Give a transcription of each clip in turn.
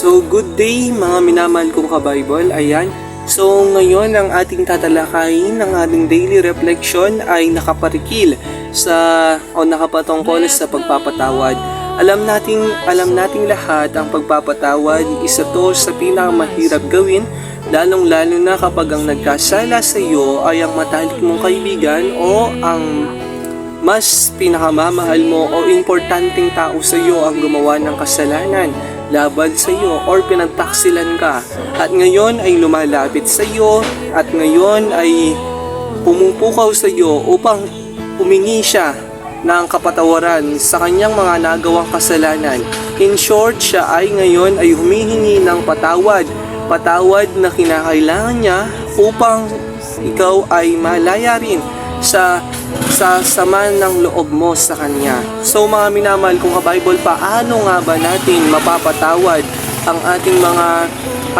So, good day mga minamahal kong ka-Bible. Ayan. So, ngayon ang ating tatalakayin ng ating daily reflection ay nakaparikil sa o nakapatungkol sa pagpapatawad. Alam nating alam nating lahat ang pagpapatawad isa to sa pinakamahirap gawin lalong-lalo na kapag ang nagkasala sa iyo ay ang matalik mong kaibigan o ang mas pinakamamahal mo o importanteng tao sa iyo ang gumawa ng kasalanan laban sa iyo or pinagtaksilan ka at ngayon ay lumalapit sa iyo at ngayon ay pumupukaw sa iyo upang humingi siya ng kapatawaran sa kanyang mga nagawang kasalanan. In short, siya ay ngayon ay humihingi ng patawad. Patawad na kinakailangan niya upang ikaw ay malaya rin sa sa sama ng loob mo sa kanya. So mga minamahal kong ka-Bible, paano nga ba natin mapapatawad ang ating mga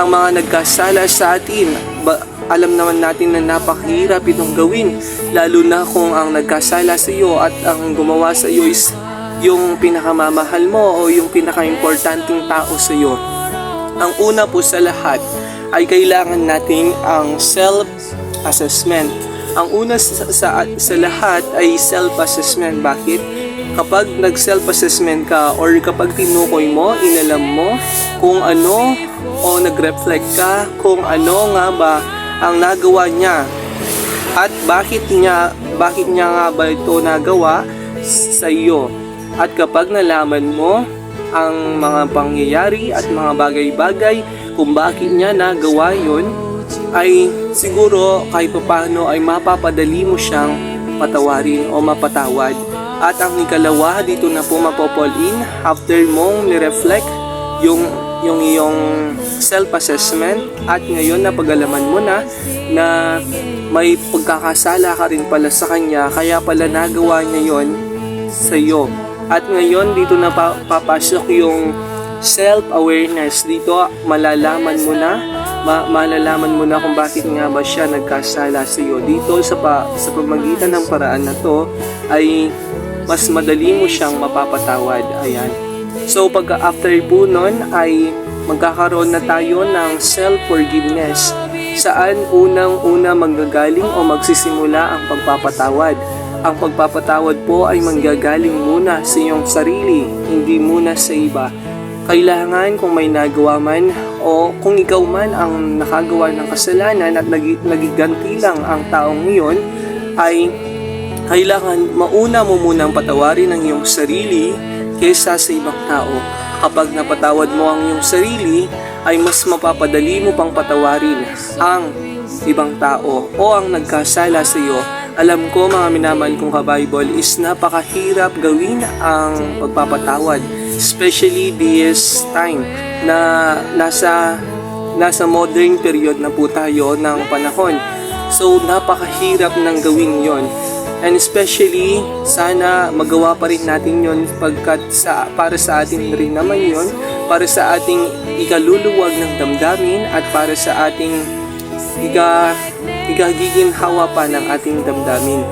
ang mga nagkasala sa atin? Ba, alam naman natin na napakahirap itong gawin lalo na kung ang nagkasala sa iyo at ang gumawa sa iyo is yung pinakamamahal mo o yung pinaka-importanting tao sa iyo. Ang una po sa lahat ay kailangan nating ang self-assessment. Ang una sa, sa, sa lahat ay self-assessment. Bakit? Kapag nag-self-assessment ka or kapag tinukoy mo, inalam mo kung ano o nag-reflect ka kung ano nga ba ang nagawa niya at bakit niya bakit niya nga ba ito nagawa sa iyo at kapag nalaman mo ang mga pangyayari at mga bagay-bagay kung bakit niya nagawa yon ay siguro kahit paano ay mapapadali mo siyang patawarin o mapatawad. At ang ikalawa dito na po mapopol in after mong ni-reflect yung yung iyong self-assessment at ngayon na pag-alaman mo na na may pagkakasala ka rin pala sa kanya kaya pala nagawa niya yon sa iyo at ngayon dito na pa, papasok yung self-awareness. Dito malalaman mo na ma- malalaman mo na kung bakit nga ba siya nagkasala sa iyo dito sa pa, sa pamagitan ng paraan na to ay mas madali mo siyang mapapatawad ayan So pag after po nun ay magkakaroon na tayo ng self-forgiveness saan unang-una manggagaling o magsisimula ang pagpapatawad. Ang pagpapatawad po ay manggagaling muna sa iyong sarili, hindi muna sa iba. Kailangan kung may nagawa man o kung ikaw man ang nakagawa ng kasalanan at nag- nagiganti lang ang taong iyon ay kailangan mauna mo munang patawarin ang iyong sarili kaysa sa ibang tao. Kapag napatawad mo ang iyong sarili, ay mas mapapadali mo pang patawarin ang ibang tao o ang nagkasala sa iyo. Alam ko mga minamahal kong ka-Bible is napakahirap gawin ang pagpapatawad. Especially this time na nasa nasa modern period na po tayo ng panahon. So napakahirap ng gawin yon. And especially, sana magawa pa rin natin yon pagkat sa, para sa atin rin naman yon para sa ating ikaluluwag ng damdamin at para sa ating iga, igagiginhawa pa ng ating damdamin.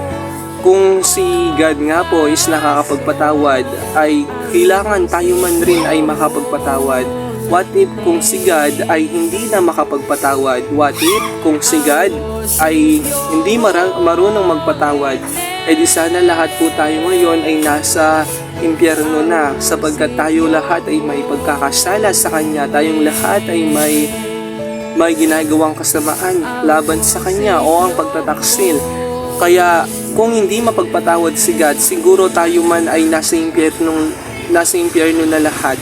Kung si God nga po is nakakapagpatawad, ay kailangan tayo man rin ay makapagpatawad. What if kung si God ay hindi na makapagpatawad? What if kung si God ay hindi mara- marunong magpatawad? E di sana lahat po tayo ngayon ay nasa impyerno na sapagkat tayo lahat ay may pagkakasala sa Kanya. Tayong lahat ay may may ginagawang kasamaan laban sa Kanya o ang pagtataksil. Kaya kung hindi mapagpatawad si God, siguro tayo man ay nasa impyerno, nasa impyerno na lahat.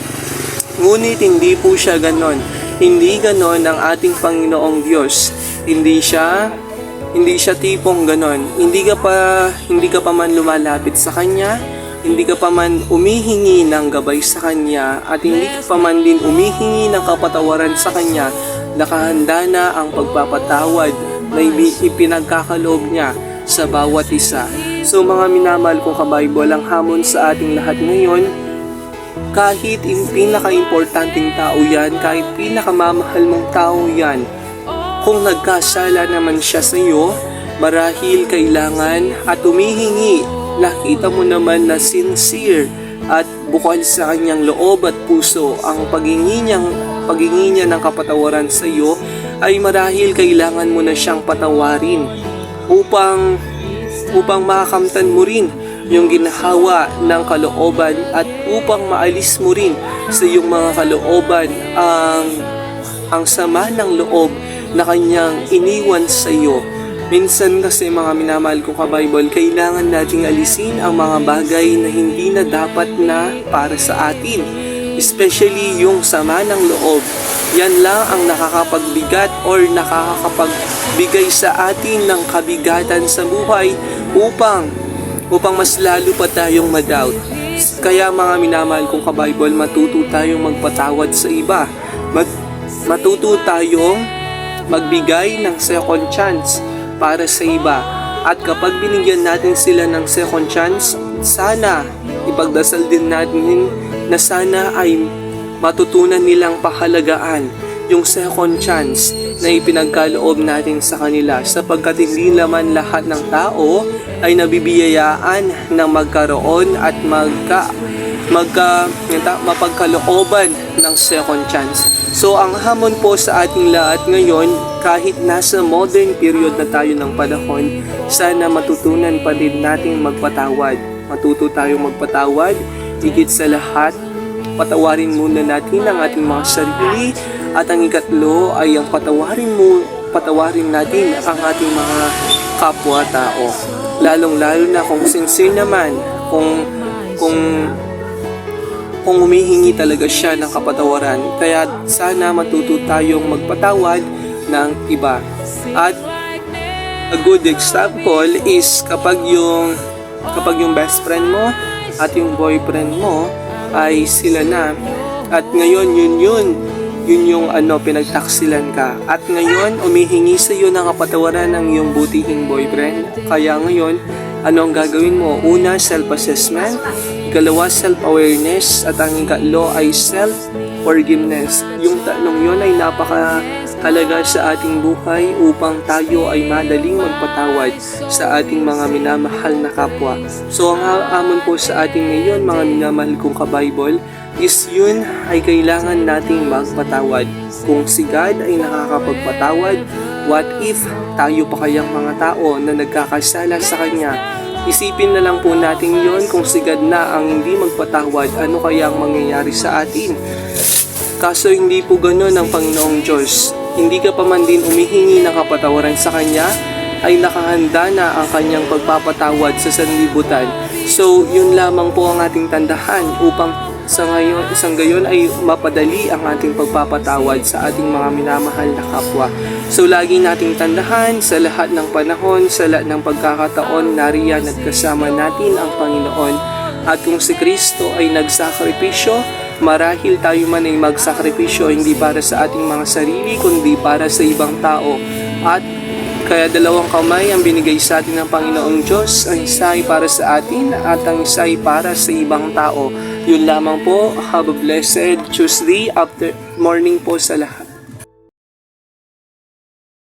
Ngunit hindi po siya ganon. Hindi ganon ang ating Panginoong Diyos. Hindi siya hindi siya tipong ganon. Hindi ka pa hindi ka pa man lumalapit sa kanya, hindi ka pa man umihingi ng gabay sa kanya at hindi ka pa man din umihingi ng kapatawaran sa kanya. Nakahanda na ang pagpapatawad na ipinagkakaloob niya sa bawat isa. So mga minamahal kong ka-Bible, ang hamon sa ating lahat ngayon kahit yung pinaka-importanting tao yan, kahit pinakamamahal mong tao yan, kung nagkasala naman siya sa iyo, marahil kailangan at umihingi, nakita mo naman na sincere at bukal sa kanyang loob at puso ang paghingi niyang paghingi niya ng kapatawaran sa iyo ay marahil kailangan mo na siyang patawarin upang upang makamtan mo rin yung ginhawa ng kalooban at upang maalis mo rin sa iyong mga kalooban ang ang sama ng loob na kanyang iniwan sa iyo. Minsan kasi mga minamahal ko ka-Bible, kailangan nating alisin ang mga bagay na hindi na dapat na para sa atin. Especially yung sama ng loob. Yan lang ang nakakapagbigat or nakakapagbigay sa atin ng kabigatan sa buhay upang upang mas lalo pa tayong madoubt. Kaya mga minamahal kong ka-Bible, matuto tayong magpatawad sa iba. Mag, matuto tayong magbigay ng second chance para sa iba. At kapag binigyan natin sila ng second chance, sana ipagdasal din natin na sana ay matutunan nilang pahalagaan yung second chance na ipinagkaloob natin sa kanila sapagkat hindi naman lahat ng tao ay nabibiyayaan ng magkaroon at magka magka yata, mapagkalooban ng second chance. So ang hamon po sa ating lahat ngayon, kahit nasa modern period na tayo ng panahon, sana matutunan pa din nating magpatawad. Matuto tayong magpatawad, higit sa lahat, patawarin muna natin ang ating mga sarili at ang ikatlo ay ang patawarin mo patawarin natin ang ating mga kapwa-tao. Lalong-lalo na kung sincere naman, kung kung kung humihingi talaga siya ng kapatawaran. Kaya sana matuto tayong magpatawad ng iba. At a good example is kapag yung kapag yung best friend mo at yung boyfriend mo ay sila na at ngayon yun yun yun yung ano pinagtaksilan ka. At ngayon umihingi sa iyo ng kapatawaran ng iyong butihing boyfriend. Kaya ngayon ano ang gagawin mo? Una self-assessment. Ikalawa self-awareness. At ang ikatlo ay self-forgiveness. Yung tatlong yun ay napaka halaga sa ating buhay upang tayo ay madaling magpatawad sa ating mga minamahal na kapwa. So ang amon po sa ating ngayon mga minamahal kong ka-Bible is yun ay kailangan nating magpatawad. Kung si God ay nakakapagpatawad, what if tayo pa kayang mga tao na nagkakasala sa Kanya? Isipin na lang po natin yon kung si God na ang hindi magpatawad, ano kaya ang mangyayari sa atin? Kaso hindi po gano'n ang Panginoong Diyos. Hindi ka pa man din umihingi ng kapatawaran sa Kanya, ay nakahanda na ang Kanyang pagpapatawad sa sanlibutan. So, yun lamang po ang ating tandahan upang sa ngayon, isang gayon ay mapadali ang ating pagpapatawad sa ating mga minamahal na kapwa. So, lagi nating tandahan sa lahat ng panahon, sa lahat ng pagkakataon, nariyan at kasama natin ang Panginoon. At kung si Kristo ay nagsakripisyo, marahil tayo man ay magsakripisyo hindi para sa ating mga sarili, kundi para sa ibang tao. At kaya dalawang kamay ang binigay sa atin ng Panginoong Diyos, ang isa ay para sa atin at ang isa ay para sa ibang tao. Yun lamang po, have a blessed Tuesday after morning po sa lahat.